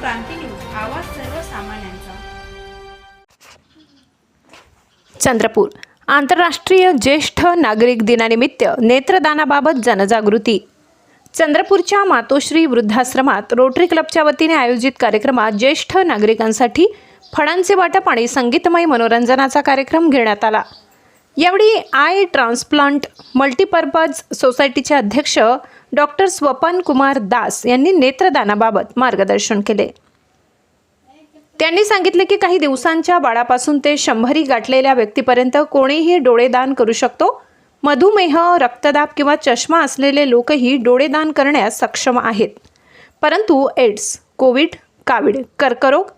क्रांती news आवाज सर्वसामान्यांचा. चंद्रपूर. आंतरराष्ट्रीय ज्येष्ठ नागरिक दिनानिमित्त नेत्रदानाबाबत जनजागृती. चंद्रपूरच्या मातोश्री वृद्धाश्रमात रोटरी क्लबच्या वतीने आयोजित कार्यक्रमात ज्येष्ठ नागरिकांसाठी फळांचे वाटप आणि संगीतमय मनोरंजनाचा कार्यक्रम घेण्यात आला. यावेळी आय ट्रान्सप्लांट मल्टीपर्पज सोसायटीचे अध्यक्ष डॉक्टर स्वपन कुमार दास यांनी नेत्रदानाबाबत मार्गदर्शन केले. त्यांनी सांगितले की काही दिवसांच्या बाळापासून ते शंभरी गाठलेल्या व्यक्तीपर्यंत कोणीही डोळेदान करू शकतो. मधुमेह रक्तदाब किंवा चष्मा असलेले लोकही डोळेदान करण्यास सक्षम आहेत. परंतु एड्स कोविड कावीड कर्करोग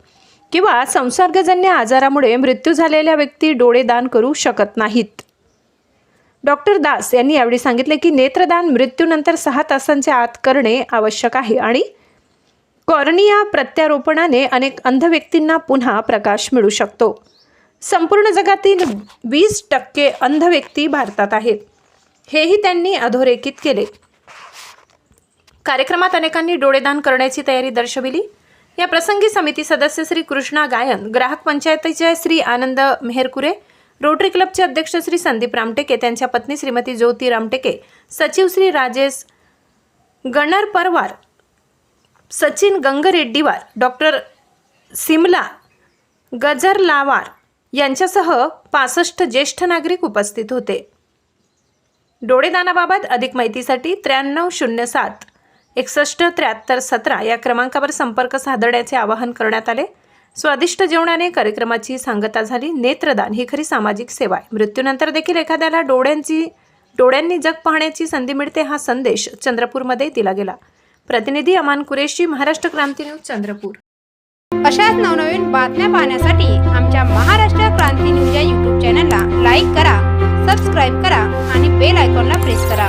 किंवा संसर्गजन्य आजारामुळे मृत्यू झालेल्या व्यक्ती डोळेदान करू शकत नाहीत. डॉक्टर दास यांनी यावेळी सांगितले की नेत्रदान मृत्यूनंतर सहा तासांच्या आत करणे आवश्यक आहे आणि कॉर्निया प्रत्यारोपणाने अनेक अंध व्यक्तींना पुन्हा प्रकाश मिळू शकतो. संपूर्ण जगातील वीस टक्के अंध व्यक्ती भारतात आहेत. हेही त्यांनी अधोरेखित केले. कार्यक्रमात अनेकांनी डोळेदान करण्याची तयारी दर्शविली. या प्रसंगी समिती सदस्य श्री कृष्णा गायन ग्राहक पंचायतीचे श्री आनंद मेहरकुरे रोटरी क्लबचे अध्यक्ष श्री संदीप रामटेके त्यांच्या पत्नी श्रीमती ज्योती रामटेके सचिव श्री राजेश गणर परवार सचिन गंगरेड्डीवार डॉक्टर सिमला गजरलावार यांच्यासह पासष्ट ज्येष्ठ नागरिक उपस्थित होते. डोळेदानाबाबत अधिक माहितीसाठी त्र्याण्णव शून्य सात एकसष्ट त्र्याहत्तर सतरा या क्रमांकावर संपर्क साधण्याचे आवाहन करण्यात आले. स्वादिष्ट जेवणाने कार्यक्रमाची सांगता झाली. नेत्रदान ही खरी सामाजिक सेवा आहे. मृत्यूनंतर देखील एखाद्याला डोळ्यांची डोळ्यांनी जग पाहण्याची संधी मिळते हा संदेश चंद्रपूरमध्ये दिला गेला. प्रतिनिधी अमान कुरेशी महाराष्ट्र क्रांती न्यूज चंद्रपूर. अशाच नवनवीन बातम्या पाहण्यासाठी आमच्या महाराष्ट्र क्रांती न्यूज या यूट्यूब चॅनलला लाईक करा सबस्क्राईब करा आणि बेल आयकॉनला प्रेस करा.